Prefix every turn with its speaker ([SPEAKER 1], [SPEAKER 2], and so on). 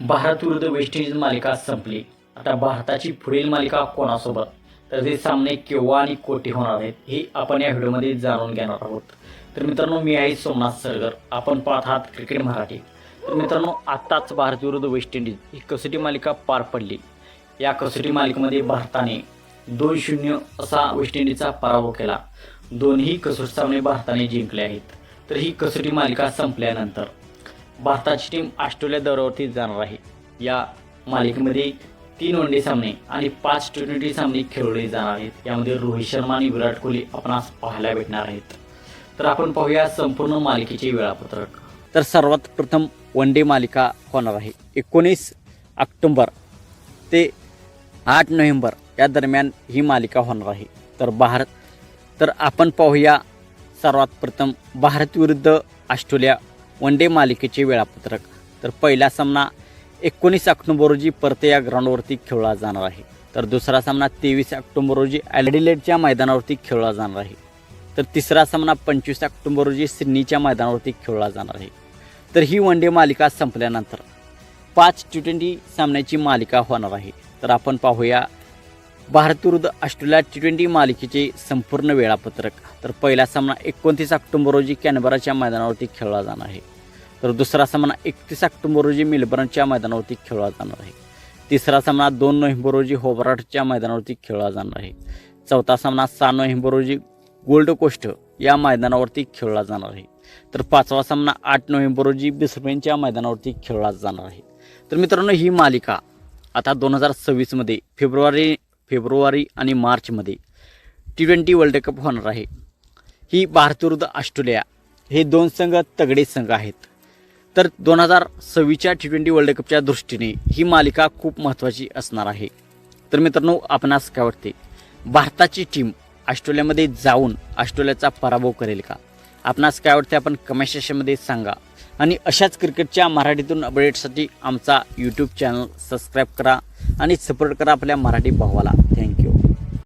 [SPEAKER 1] भारत विरुद्ध West Indies मालिका संपली. आता भारताची पुढील मालिका कोणासोबत? तर ते सामने केव्हा आणि कोठे होणार आहेत हे आपण या व्हिडिओमध्ये जाणून घेणार आहोत. तर मित्रांनो मी आहे सोमनाथ सरगर. आपण पाहत आहात क्रिकेट मराठी. तर मित्रांनो आत्ताच भारत विरुद्ध वेस्ट इंडिज ही कसोटी मालिका पार पडली. या कसोटी मालिकेमध्ये भारताने दोन शून्य असा वेस्ट इंडिजचा पराभव केला. दोन्ही कसोटी सामने भारताने जिंकले आहेत. तर ही कसोटी मालिका संपल्यानंतर भारताची टीम ऑस्ट्रेलिया दौऱ्यावरती जाणार आहे. या मालिकेमध्ये तीन वन डे सामने आणि पाच टी ट्वेंटी सामने खेळवले जाणार आहेत. यामध्ये रोहित शर्मा आणि विराट कोहली आपणास पाहायला भेटणार आहेत. तर आपण पाहूया संपूर्ण मालिकेचे वेळापत्रक. तर सर्वात प्रथम वन डे मालिका होणार आहे. एकोणीस ऑक्टोंबर ते आठ नोव्हेंबर या दरम्यान ही मालिका होणार आहे. तर भारत तर आपण पाहूया सर्वात प्रथम भारत विरुद्ध ऑस्ट्रेलिया वन डे मालिकेचे वेळापत्रक. तर पहिला सामना एकोणीस ऑक्टोबर रोजी परते या ग्राउंडवरती खेळला जाणार आहे. तर दुसरा सामना तेवीस ऑक्टोबर रोजी ॲल्डिलेडच्या मैदानावरती खेळला जाणार आहे. तर तिसरा सामना पंचवीस ऑक्टोबर रोजी सिडनीच्या मैदानावरती खेळला जाणार आहे. तर ही वन डे मालिका संपल्यानंतर पाच टी ट्वेंटी सामन्याची मालिका होणार आहे. तर आपण पाहूया भारत विरुद्ध ऑस्ट्रेलिया टी ट्वेंटी मालिकेचे संपूर्ण वेळापत्रक. तर पहिला सामना एकोणतीस ऑक्टोबर रोजी कॅनबराच्या मैदानावरती खेळला जाणार आहे. तर दुसरा सामना एकतीस ऑक्टोबर रोजी मेलबर्नच्या मैदानावरती खेळला जाणार आहे. तिसरा सामना दोन नोव्हेंबर रोजी होबराटच्या मैदानावरती खेळला जाणार आहे. चौथा सामना सहा नोव्हेंबर रोजी गोल्ड कोस्ट या मैदानावरती खेळला जाणार आहे. तर पाचवा सामना आठ नोव्हेंबर रोजी बिस्बेनच्या मैदानावरती खेळला जाणार आहे. तर मित्रांनो ही मालिका आता दोन हजार सव्वीसमध्ये फेब्रुवारी फेब्रुवारी आणि मार्चमध्ये टी ट्वेंटी वर्ल्ड कप होणार आहे. ही भारत विरुद्ध ऑस्ट्रेलिया हे दोन संघ तगडे संघ आहेत. तर दोन हजार सव्वीसच्या टी ट्वेंटी वर्ल्ड कपच्या दृष्टीने ही मालिका खूप महत्त्वाची असणार आहे. तर मित्रांनो आपणास काय वाटते? भारताची टीम ऑस्ट्रेलियामध्ये जाऊन ऑस्ट्रेलियाचा पराभव करेल का? आपणास काय वाटते? आपण कमेंट सेशनमध्ये सांगा. आणि अशाच क्रिकेटच्या मराठीतून अपडेटसाठी आमचा यूट्यूब चॅनल सबस्क्राईब करा. आणि सपोर्ट करा आपल्या मराठी भावाला. थँक्यू